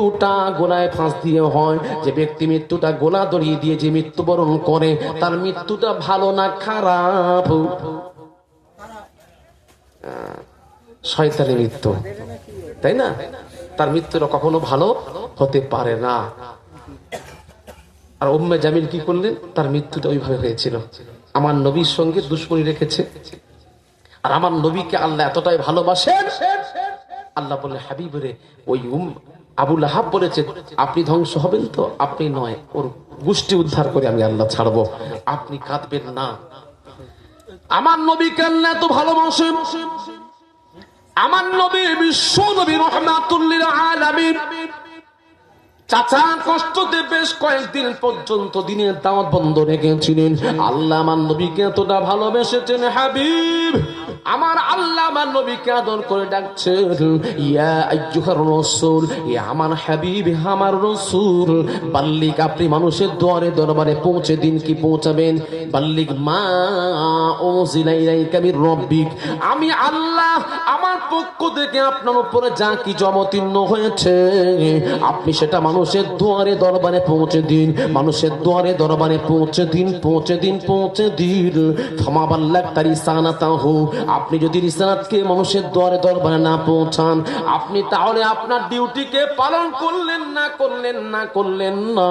মৃত্যুটা গোলায় ফাঁস দিয়ে হয়। যে ব্যক্তি মৃত্যুটা গোনা দড়িয়ে দিয়ে যে মৃত্যুবরণ করে তার মৃত্যুটা ভালো না খারাপ? আহ, শয়তানি মৃত্যু। তাই না? তার মৃত্যুটা কখনো ভালো হতে পারে না। আর উম্মে জামিল কি করলেন? তার মৃত্যুটা ওইভাবে হয়েছিল। আমার নবীর সঙ্গে দুশ্মনী রেখেছে। আর আমার নবীকে আল্লাহ এতটাই ভালোবাসেন আল্লাহ বলে হাবিব রে ওই উম আবুল আহাব বলেছে আপনি ধ্বংস হবেন তো, আপনি নয়। ওর গোষ্ঠী উদ্ধার করে আমি আল্লাহ ছাড়বো। আপনি কাঁদবেন না। আমার নবীকে আল্লাহ এত ভালোবাসেন আমার নবী বিশ্ব নবী রহমাতুল্লিল আলামিন। কষ্টতে বেশ কয়েকদিন পর্যন্ত দিনের দাওয়াত বন্ধ রেখেছিলেন। আল্লাহ আমার নবীকে এতটা ভালোবেসেছেন, হাবিব। আমার আল্লাহ আমার নবীকে আদর করে ডাকছেন, ইয়া আইয়ুহার রাসূল ইয়া আমার হাবিব আমার রাসূল, বাল্লিক আপনি মানুষের দুয়ারে দরবারে পৌঁছে দিন কি পৌঁছাবেন? বাল্লিক, মা উনজিলা ইলাইকা মির রাব্বিক। আমি আল্লাহ আমার পক্ষ থেকে আপনার উপরে যা কি অবতীর্ণ হয়েছে, আপনি সেটা মানুষের দুয়ারে দরবারে পৌঁছে দিন, মানুষের দুয়ারে দরবারে পৌঁছে দিন পৌঁছে দিন পৌঁছে দিন। ফমাবাল্লাক তার ইসানাতাহু আপনি যদি রিসানাতকে মানুষের দুয়ারে দরবারে না পৌঁছান, আপনি তাহলে আপনার ডিউটিকে পালন করলেন না করলেন না করলেন না।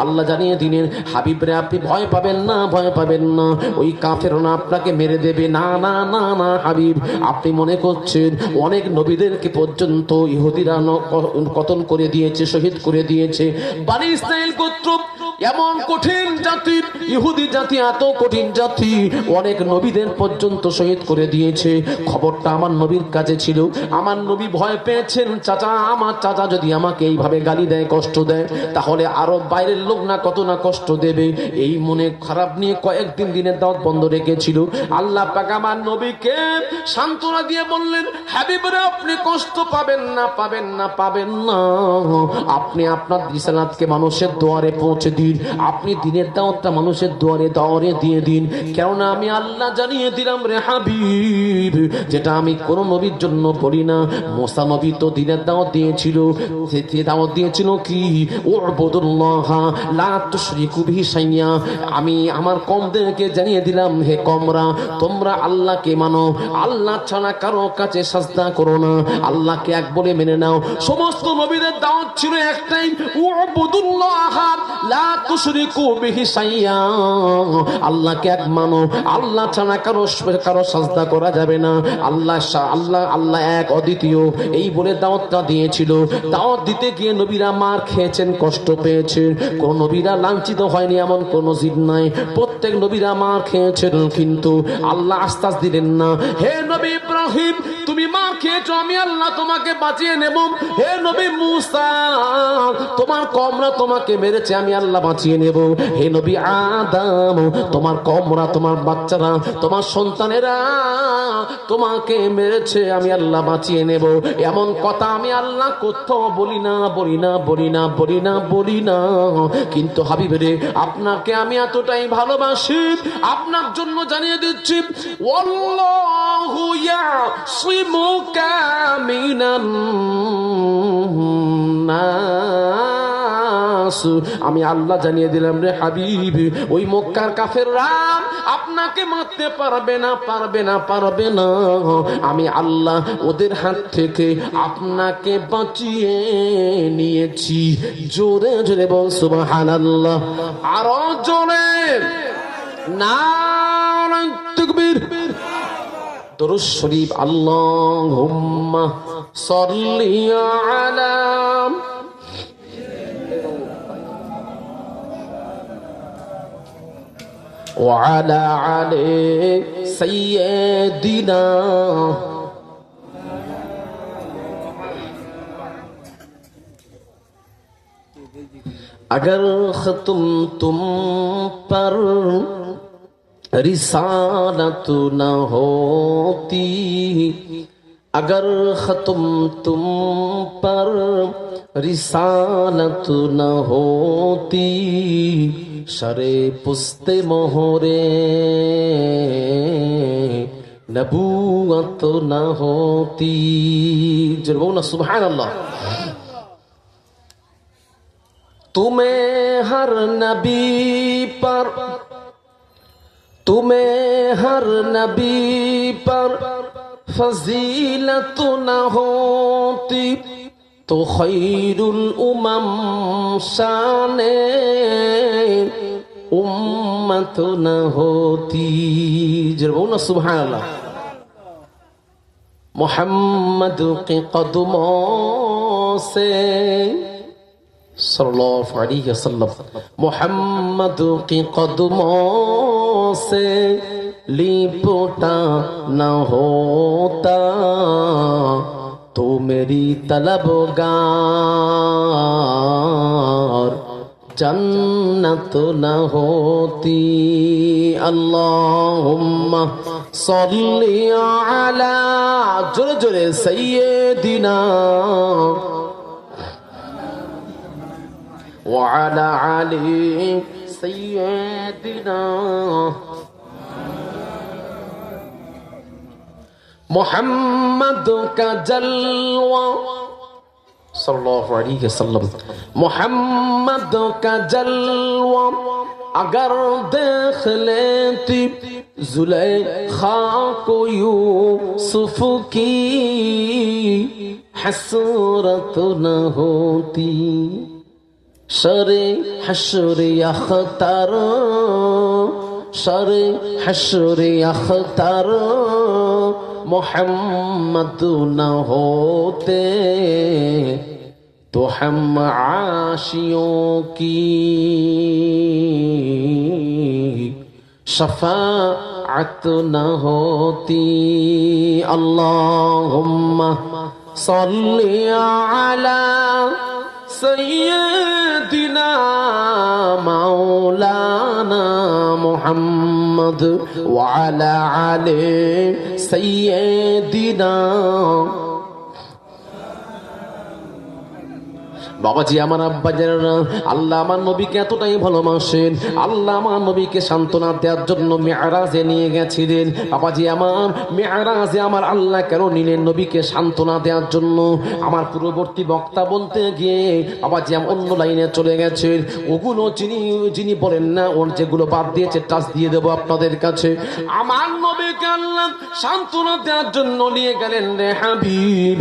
আল্লাহ জানিয়ে দিলেন, হাবিবরে আপনি ভয় পাবেন না, ভয় পাবেন না। ওই কাফের না আপনাকে মেরে দেবে, না না না না, হাবিব। আপনি মনে করছেন, অনেক নবীদেরকে পর্যন্ত ইহুদিরা ন- ক- কতল করে দিয়েছে, শহীদ করে দিয়েছে। বানি ইসরায়েল গোত্র এমন কঠিন জাতি ইহুদি জাতি এত কঠিন জাতি অনেক নবীদের পর্যন্ত শহীদ করে দিয়েছে। খবরটা আমার নবীর কাছে ছিল। আমার নবী ভয় পেয়েছেন চাচা আমার চাচা যদি আমাকে এইভাবে গালি দেয় কষ্ট দেয় তাহলে আরও বাইরের লোক না কত না কষ্ট দেবে? এই মনে খারাপ নিয়ে কয়েকদিন দিনের দাওয়াত বন্ধ রেখেছিল। আল্লাহ পাক আমার নবীকে সান্ত্বনা দিয়ে বললেন হাবিবরে আপনি কষ্ট পাবেন না পাবেন না পাবেন না। আপনি আপনার রিসালাতকে মানুষের দুয়ারে পৌঁছে দিন। আপনি দিনের দাওয়াতটা মানুষের দুয়ারে দুয়ারে দিয়ে দিন। কেননা আমি আল্লাহ জানিয়ে দিলাম রে হাবিব, যেটা আমি কোন নবীর জন্য বলি না। মোসা নবী তো দিনের দাওয়াত দিয়েছিল। সে দাওয়াত দিয়েছিল কি? উবুদুল্লাহ লা তুশরিকু বিহি শাইয়া আমি আমার কমদেরকে জানিয়ে দিলাম, হে কমরা, তোমরা আল্লাহকে মানো। আল্লাহ ছাড়া কারও কাছে সাজদা করো না। আল্লাহকে এক বলে মেনে নাও। সমস্ত নবীদের দাওয়াত ছিল একটাই, উবুদুল্লাহ লা তুশরিকু আল্লাহকে এক মানো। আল্লাহ ছাড়া কারও কারও সাজদা করা যাবে না। আল্লাহ আল্লাহ আল্লাহ এক, অদ্বিতীয়। এই বলে দাওয়াতটা দিয়েছিল। দাওয়াত দিতে গিয়ে নবীরা মার খেয়েছেন, কষ্ট কোন নবীরা লাঞ্ছিত হয়নি, এমন কোন জিদ নাই। প্রত্যেক নবীরা মার খেয়েছেন, কিন্তু আল্লাহ আস্তে আস্তাস দিলেন না। হে নবী ইব্রাহিম, তুমি মার খেয়েছো, আমি আল্লাহ তোমাকে বাঁচিয়ে নেব। হে নবী মুসা কমরা তোমাকে মেরেছে, আমি আল্লাহ বাঁচিয়ে নেব। হে নবী আদম, তোমার কমরা, তোমার বাচ্চারা, তোমার সন্তানেরা তোমাকে মেরেছে, আমি আল্লাহ বাঁচিয়ে নেব। এমন কথা আমি আল্লাহ কোথাও বলি না বলি না বলি না বলি না বলি না। কিন্তু হাবিবেরে আপনাকে আমি এতটাই ভালোবাসি, আপনার জন্য জানিয়ে দিচ্ছি, ওয়াল্লাহু ইয়াসিমুকা মিনান নাস আমি আল্লাহ জানিয়ে দিলাম, রে হাবিব, ওই মক্কার কাফের রাম আপনাকে মারতে পারবে না পারবে না পারবে না। আমি আল্লাহ ওদের হাত থেকে আপনাকে বাঁচিয়ে নিয়েছি। জোরে জোরে বল, সুবহানাল্লাহ। আরও জোরে। না তকবীর। দরুদ শরীফ, আল্লাহুম্মা সাল্লি আলা وعلى علي سيدنا اگر ختم تم پر رسالت نہ ہوتی اگر ختم تم پر رسالت نہ ہوتی شرے پست مہرے نبوت نہ ہوتی جربونا سبحان اللہ تمہیں ہر نبی پر تمہیں ہر نبی پر ফজিলত না হতি তো খৈরুল উমাম শানে উম্মাতুনা হতি যেরকম না, সুবহানাল্লাহ। মোহাম্মদ কে কদম সে सल्लल्लाहु अलैहि वसल्लम मोहम्मद के कदमों से लिपटा न होता तो मेरी तलबगार जन्नत न होती अल्लाहुम्मा सल्ली अला जोरे जोरे सैयदिना وعلى علي سيدنا محمد كجلوة. صلى الله عليه وسلم. محمد كجلوة. اگر دیکھ لیتی زلیخا کو یوسف کی حسرت نہ ہوتی সরে হাসরে আখতার, সরে হাসরে আখতার মোহাম্মদ না হতে তো হাম আশিও কি? সফা আত না হতি আল্লাহ সল্লি আলা سيدنا مولانا محمد وعلى آل سيدنا বাবাজি, আমার আব্বা জানেনা আল্লাহ আমার নবীকে এতটাই ভালোবাসেন। আল্লাহ আমার নবীকে সান্ত্বনা দেওয়ার জন্য মেয়ারাজে নিয়ে গেছিলেন। বাবাজি, আমার মেয়ারাজে আমার আল্লাহ কেন নিলেন নবীকে সান্ত্বনা দেওয়ার জন্য? আমার পূর্ববর্তী বক্তা বলতে গিয়ে বাবাজি আমি অন্য লাইনে চলে গেছেন। ওগুলো যিনি যিনি বলেন না, ওর যেগুলো বাদ দিয়েছে, টাচ দিয়ে দেবো আপনাদের কাছে। আমার নবীকে আল্লাহ সান্ত্বনা দেওয়ার জন্য নিয়ে গেলেন রে হাবিব।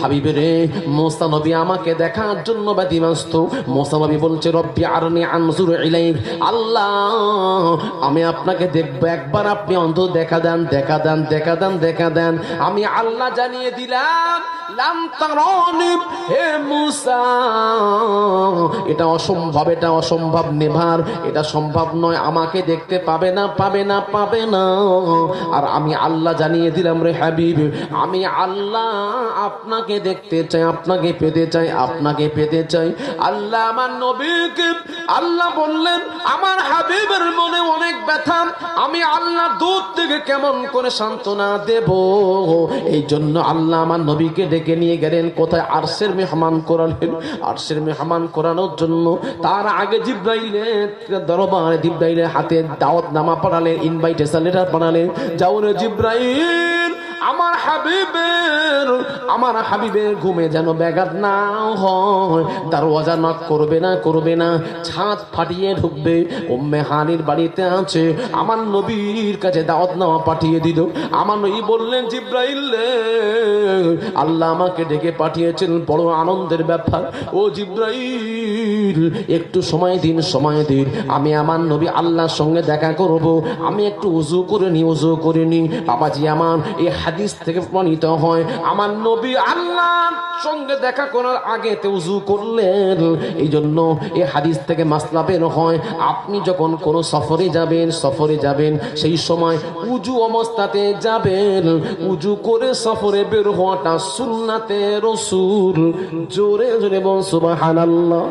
হাবিব রে মোস্তা নবী আমাকে দেখার জন্য ব্যতিব্যস্ত মোস্তা নবী বলছে, রব্বি আরনি আনসুর ইলাইক। আল্লাহ, আমি আপনাকে দেখব, একবার আপনি অন্ধ দেখা দেন দেখা দেন দেখা দেন দেখা দেন। আমি আল্লাহ জানিয়ে দিলাম এটা অসম্ভব এটা অসম্ভব নেভার, এটা সম্ভব নয়, আমাকে দেখতে পাবে না পাবে না পাবে না। আর আমি আল্লাহ জানিয়ে দিলাম, রে হাবিব, আমি আল্লাহ আপনাকে দেখতে চাই, আপনাকে পেতে চাই, আপনাকে পেতে চাই। আল্লাহ আমার নবীকে, আল্লাহ বললেন, আমার হাবিবের মনে অনেক ব্যথা। আমি আল্লাহ দূর থেকে কেমন করে সান্ত্বনা দেব? এই জন্য আল্লাহ আমার নবীকে ডেকে নিয়ে গেলেন কোথায়? আরশের মেহমান করালেন। আরশের মেহমান করানোর জন্য তার আগে জিব্রাইলের দরবারে জিব্রাইলের হাতে দাওয়াত নামা পড়ালেন ইনভাইটেশন লেটার বানালেন। যাও রে জিব্রাইল আমার হাবিবের আমার হাবিবের ঘুমে যেন ব্যাঘাত না হয়। দরওয়াজা নক করবে না করবে না, ছাদ ফাটিয়ে ঢুকবে। উম্মে হানির বাড়িতে আছে, আমার নবীর কাছে দাওয়াত নামা পাঠিয়ে দিল। আমার নবী বললেন, জিব্রাইল আল্লাহ আমাকে ডেকে পাঠিয়েছেন, বড় আনন্দের ব্যাপার। ও জিব্রাইল, একটু সময় দিন সময় দিন। আমি আমার নবী আল্লাহর সঙ্গে দেখা করব। আমি একটু উজু করে নি, উজু করে নি। বাবাজি আমার, এই হাদিস থেকে প্রমাণিত হয়, আমার নবী আল্লাহর সঙ্গে দেখা করার আগে তে উজু করলেন। এই জন্য এই হাদিস থেকে মাসলা বের হয়, আপনি যখন কোনো সফরে যাবেন সফরে যাবেন, সেই সময় উজু অবস্থাতে যাবেন। উজু করে সফরে বের হওয়াটা সুন্নাতে রসুল। জোরে জোরে বল সুবহানাল্লাহ।